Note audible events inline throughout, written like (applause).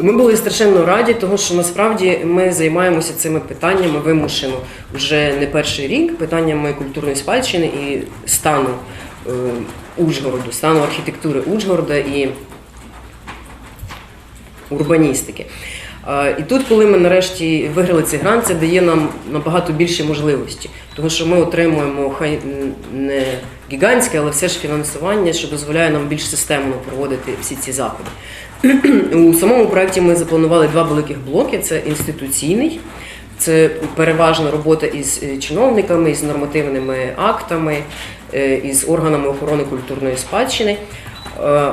Ми були страшенно раді, тому що насправді ми займаємося цими питаннями вимушено вже не перший рік, питаннями культурної спадщини і стану е, Ужгороду, стану архітектури Ужгорода і урбаністики. І тут, коли ми нарешті виграли цей грант, це дає нам набагато більше можливості, тому що ми отримуємо хай не гігантське, але все ж фінансування, що дозволяє нам більш системно проводити всі ці заходи. У самому проєкті ми запланували два великих блоки: це інституційний. Це переважна робота із е, чиновниками, із нормативними актами, е, із органами охорони культурної спадщини е,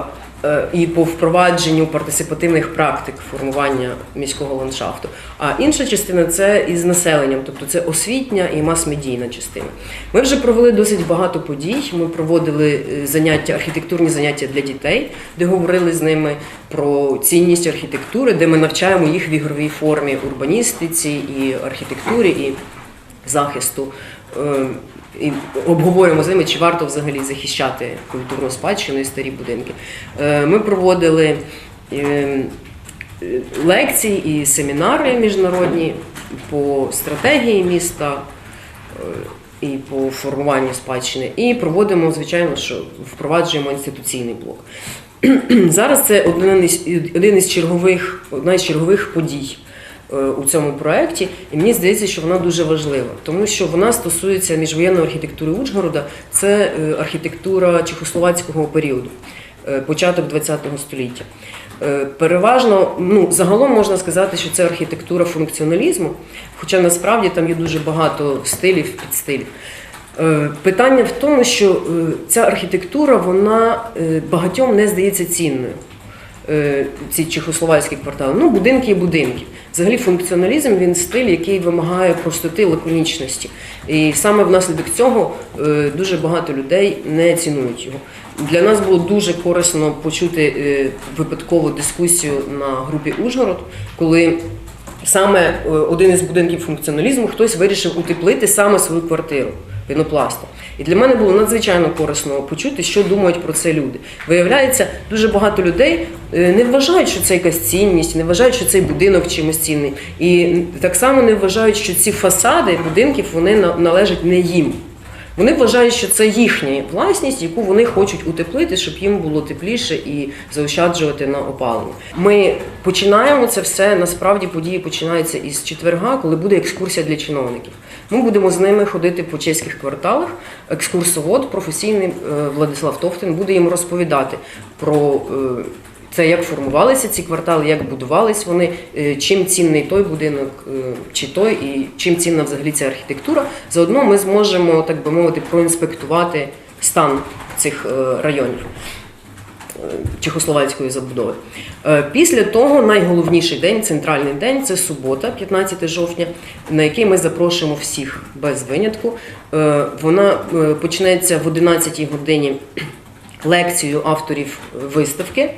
і по впровадженню партисипативних практик формування міського ландшафту. А інша частина це із населенням, тобто це освітня і мас-медійна частина. Ми вже провели досить багато подій. Ми проводили е, заняття, архітектурні заняття для дітей, де говорили з ними про цінність архітектури, де ми навчаємо їх в ігровій формі урбаністиці і архітектурі і захисту. І обговорюємо з ними, чи варто взагалі захищати культурну спадщину і старі будинки. Е, Ми проводили е, лекції і семінари міжнародні по стратегії міста е, і по формуванню спадщини. І проводимо, звичайно, що впроваджуємо інституційний блок. (clears throat) Зараз це один із, один із чергових, одна із чергових подій у цьому проєкті, і мені здається, що вона дуже важлива, тому що вона стосується міжвоєнної архітектури Ужгорода, це е, архітектура чехословацького періоду, е, початок ХХ століття. Е, Переважно, ну загалом можна сказати, що це архітектура функціоналізму, хоча насправді там є дуже багато стилів, підстилів. Е, Питання в тому, що е, ця архітектура вона е, багатьом не здається цінною. Е, Ці чехословацькі квартали. Ну, будинки і будинки. Взагалі, функціоналізм він стиль, який вимагає простоти, лаконічності. І саме внаслідок цього е, дуже багато людей не цінують його. Для нас було дуже корисно почути е, випадкову дискусію на групі Ужгород, коли саме один із будинків функціоналізму хтось вирішив утеплити саме свою квартиру пінопластом. І для мене було надзвичайно корисно почути, що думають про це люди. Виявляється, дуже багато людей е, не вважають, що це якась цінність, не вважають, що цей будинок чимось цінний. І так само не вважають, що ці фасади будинків вони на- належать не їм. Вони вважають, що це їхня власність, яку вони хочуть утеплити, щоб їм було тепліше і заощаджувати на опаленні. Ми починаємо це все. Насправді події починаються із четверга, коли буде екскурсія для чиновників. Ми будемо з ними ходити по чеських кварталах. Екскурсовод, професійний е, Владислав Товтин, буде їм розповідати про. е, це як формувалися ці квартали, як будувались вони, е, чим цінний той будинок чи той, і чим цінна взагалі ця архітектура. Заодно ми зможемо, так би мовити, проінспектувати стан цих районів чехословацької забудови. Е, Після того найголовніший день, центральний день, це субота, 15 жовтня, на який ми запрошуємо всіх без винятку. Е, Вона е, почнеться в 11 годині (clears throat) лекцію авторів виставки.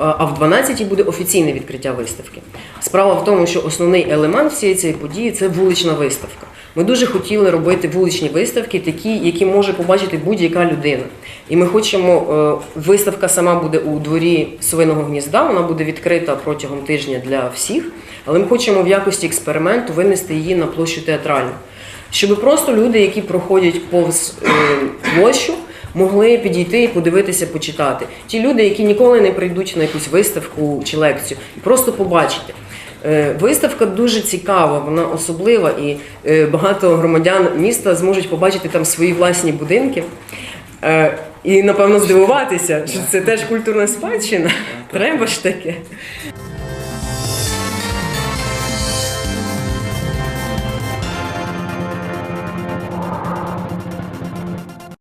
А в 12-й буде офіційне відкриття виставки. Справа в тому, що основний елемент всієї цієї події це вулична виставка. Ми дуже хотіли робити вуличні виставки, такі, які може побачити будь-яка людина. І ми хочемо, е, виставка сама буде у дворі Совиного гнізда, вона буде відкрита протягом тижня для всіх, але ми хочемо в якості експерименту винести її на площу театральну. Щоб просто люди, які проходять повз е, площу, могли підійти і подивитися, почитати. Ті люди, які ніколи не прийдуть на якусь виставку чи лекцію, і просто побачити. Е, Виставка дуже цікава, вона особлива, і е, багато громадян міста зможуть побачити там свої власні будинки. Е, І напевно здивуватися, що це теж культурна спадщина. Треба ж таке.